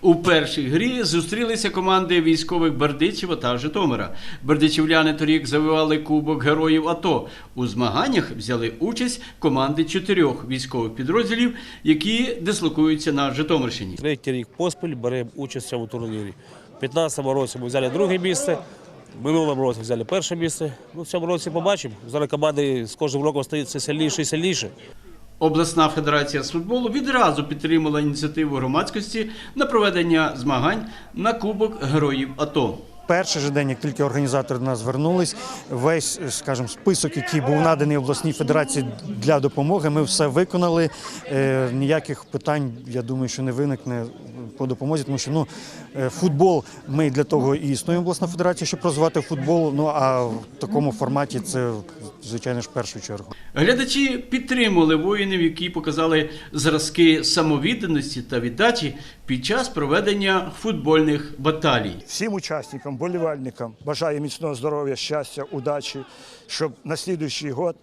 У першій грі зустрілися команди військових Бердичева та Житомира. Бердичівляни торік завивали Кубок Героїв АТО. У змаганнях взяли участь команди чотирьох військових підрозділів, які дислокуються на Житомирщині. Третій рік поспіль беремо участь цьому турнірі. У 2015 році ми взяли друге місце, минулому році взяли перше місце. Ну, в цьому році побачимо. Зараз команди з кожним роком стають сильніше і сильніше. Обласна федерація з футболу відразу підтримала ініціативу громадськості на проведення змагань на Кубок Героїв АТО. Перший же день, як тільки організатори до нас звернулись, весь, скажімо, список, який був наданий обласній федерації для допомоги, ми все виконали. Е, ніяких питань, я думаю, що не виникне по допомозі, тому що ну, е, футбол ми для того і існуємо обласна федерація, щоб розвивати футбол. Ну а в такому форматі це звичайно ж в першу чергу. Глядачі підтримували воїнів, які показали зразки самовідданості та віддачі під час проведення футбольних баталій. Всім учасникам, болівальникам бажаю міцного здоров'я, щастя, удачі, щоб на слідуючий год,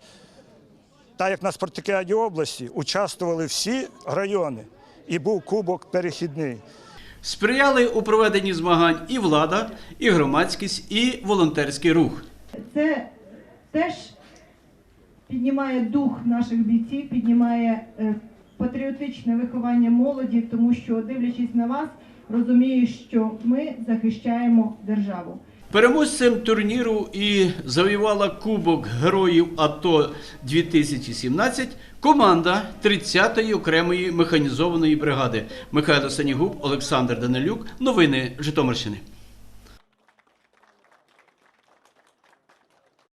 так як на спартакіаді області, участвували всі райони і був кубок перехідний. Сприяли у проведенні змагань і влада, і громадськість, і волонтерський рух. Це теж піднімає дух наших бійців, піднімає е, патріотичне виховання молоді, тому що, дивлячись на вас, розумію, що ми захищаємо державу. Переможцем турніру і завоювала Кубок Героїв АТО 2017 команда 30-ї окремої механізованої бригади Михайло Санігуб, Олександр Данилюк. Новини Житомирщини.